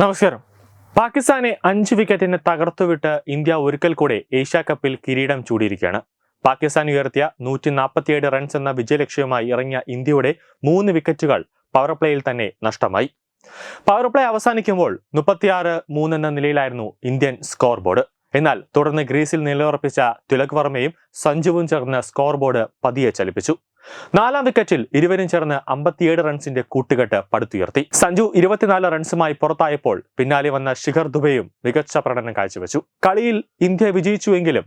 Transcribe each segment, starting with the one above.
നമസ്കാരം. പാകിസ്ഥാനെ അഞ്ച് വിക്കറ്റിന് തകർത്തുവിട്ട് ഇന്ത്യ ഒരിക്കൽ കൂടെ ഏഷ്യാ കപ്പിൽ കിരീടം ചൂടിയിരിക്കുകയാണ്. പാകിസ്ഥാൻ ഉയർത്തിയ നൂറ്റി നാൽപ്പത്തിയേഴ് റൺസ് എന്ന വിജയലക്ഷ്യവുമായി ഇറങ്ങിയ ഇന്ത്യയുടെ മൂന്ന് വിക്കറ്റുകൾ പവർ പ്ലേയിൽ തന്നെ നഷ്ടമായി. പവർ പ്ലേ അവസാനിക്കുമ്പോൾ മുപ്പത്തിയാറ് മൂന്ന് എന്ന നിലയിലായിരുന്നു ഇന്ത്യൻ സ്കോർ ബോർഡ് എന്നാൽ തുടർന്ന് ഗ്രീസിൽ നിലയുറപ്പിച്ച തിലക് വർമ്മയും സഞ്ജുവും ചേർന്ന് സ്കോർ ബോർഡ് പതിയെ ചലിപ്പിച്ചു. നാലാം വിക്കറ്റിൽ ഇരുവരും ചേർന്ന് അമ്പത്തിയേഴ് റൺസിന്റെ കൂട്ടുകെട്ട് പടുത്തുയർത്തി. സഞ്ജു ഇരുപത്തിനാല് റൺസുമായി പുറത്തായപ്പോൾ പിന്നാലെ വന്ന ശിഖർ ദുബെയും മികച്ച പ്രകടനം കാഴ്ചവെച്ചു. കളിയിൽ ഇന്ത്യ വിജയിച്ചുവെങ്കിലും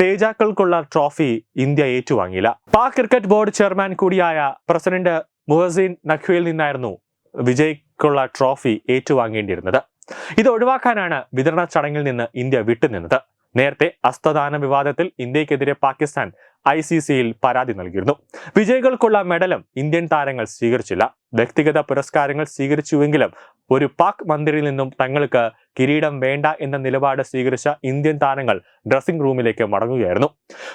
തേജാക്കൾക്കുള്ള ട്രോഫി ഇന്ത്യ ഏറ്റുവാങ്ങിയില്ല. പാക് ക്രിക്കറ്റ് ബോർഡ് ചെയർമാൻ കൂടിയായ പ്രസിഡന്റ് മുഹസീൻ നഖ്വിയിൽ നിന്നായിരുന്നു വിജയ്ക്കുള്ള ട്രോഫി ഏറ്റുവാങ്ങേണ്ടിയിരുന്നത്. ഇത് ഒഴിവാക്കാനാണ് വിതരണ ചടങ്ങിൽ നിന്ന് ഇന്ത്യ വിട്ടുനിന്നത്. നേരത്തെ അസ്തദാന വിവാദത്തിൽ ഇന്ത്യക്കെതിരെ പാകിസ്ഥാൻ ഐ സി സിയിൽ പരാതി നൽകിയിരുന്നു. വിജയികൾക്കുള്ള മെഡലും ഇന്ത്യൻ താരങ്ങൾ സ്വീകരിച്ചില്ല. വ്യക്തിഗത പുരസ്കാരങ്ങൾ സ്വീകരിച്ചുവെങ്കിലും ഒരു പാക് മന്ത്രിയിൽ നിന്നും തങ്ങൾക്ക് കിരീടം വേണ്ട എന്ന നിലപാട് സ്വീകരിച്ച ഇന്ത്യൻ താരങ്ങൾ ഡ്രസ്സിംഗ് റൂമിലേക്ക് മടങ്ങുകയായിരുന്നു.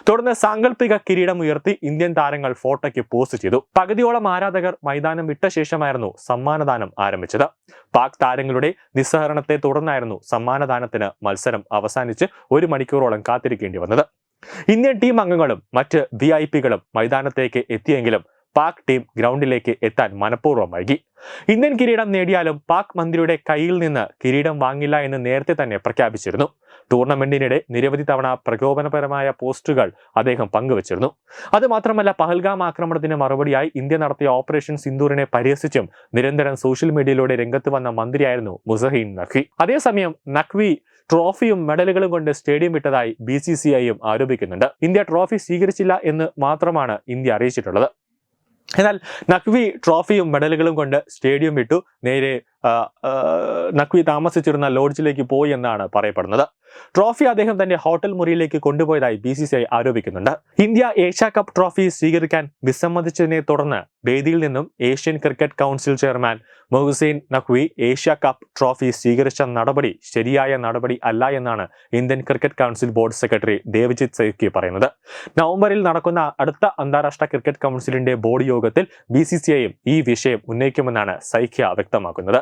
തുടർന്ന് സാങ്കല്പിക കിരീടം ഉയർത്തി ഇന്ത്യൻ താരങ്ങൾ ഫോട്ടോയ്ക്ക് പോസ്റ്റ് ചെയ്തു. പകുതിയോളം ആരാധകർ മൈതാനം വിട്ട ശേഷമായിരുന്നു സമ്മാനദാനം ആരംഭിച്ചത്. പാക് താരങ്ങളുടെ നിസ്സഹരണത്തെ തുടർന്നായിരുന്നു സമ്മാനദാനത്തിന് മത്സരം അവസാനിച്ച് ഒരു മണിക്കൂറോളം കാത്തിരിക്കേണ്ടി വന്നത്. ഇന്ത്യൻ ടീം അംഗങ്ങളും മറ്റ് വി ഐ പികളും മൈതാനത്തേക്ക് എത്തിയെങ്കിലും പാക് ടീം ഗ്രൗണ്ടിലേക്ക് എത്താൻ മനഃപൂർവം വൈകി. ഇന്ത്യൻ കിരീടം നേടിയാലും പാക് മന്ത്രിയുടെ കയ്യിൽ നിന്ന് കിരീടം വാങ്ങില്ല എന്ന് നേരത്തെ തന്നെ പ്രഖ്യാപിച്ചിരുന്നു. ടൂർണമെന്റിനിടെ നിരവധി തവണ പ്രകോപനപരമായ പോസ്റ്റുകൾ അദ്ദേഹം പങ്കുവച്ചിരുന്നു. അതുമാത്രമല്ല പഹൽഗാം ആക്രമണത്തിന് മറുപടിയായി ഇന്ത്യ നടത്തിയ ഓപ്പറേഷൻ സിന്ദൂറിനെ പരിഹസിച്ചും നിരന്തരം സോഷ്യൽ മീഡിയയിലൂടെ രംഗത്ത് വന്ന മന്ത്രിയായിരുന്നു മുസഹീൻ നഖ്വി. അതേസമയം നഖ്വി ട്രോഫിയും മെഡലുകളും കൊണ്ട് സ്റ്റേഡിയം വിട്ടതായി ബി സി സി ഐയും ആരോപിക്കുന്നുണ്ട്. ഇന്ത്യ ട്രോഫി സ്വീകരിച്ചില്ല എന്ന് മാത്രമാണ് ഇന്ത്യ അറിയിച്ചിട്ടുള്ളത്. എന്നാൽ നഖ്വി ട്രോഫിയും മെഡലുകളും കൊണ്ട് സ്റ്റേഡിയം വിട്ടു. നേരെ നഖ്വി താമസിച്ചിരുന്ന ലോഡ്ജിലേക്ക് പോയി എന്നാണ് പറയപ്പെടുന്നത്. ട്രോഫി അദ്ദേഹം തന്റെ ഹോട്ടൽ മുറിയിലേക്ക് കൊണ്ടുപോയതായി ബി സി സി ഐ ആരോപിക്കുന്നുണ്ട്. ഇന്ത്യ ഏഷ്യ കപ്പ് ട്രോഫി സ്വീകരിക്കാൻ വിസമ്മതിച്ചതിനെ തുടർന്ന് വേദിയിൽ നിന്നും Asian cricket council chairman Mohsin Naqvi Asia cup trophy സ്വീകരിച്ച നടപടി ശരിയായ നടപടി അല്ല എന്നാണ് Indian cricket council board secretary Devajit Saikia പറയുന്നത്. നവംബറിൽ നടക്കുന്ന അടുത്ത അന്താരാഷ്ട്ര ക്രിക്കറ്റ് കൗൺസിലിന്റെ ബോർഡ് യോഗത്തിൽ ബി സി സി ഐയും ഈ വിഷയം ഉന്നയിക്കുമെന്നാണ് സൈഖ്യ വ്യക്തമാക്കുന്നത്.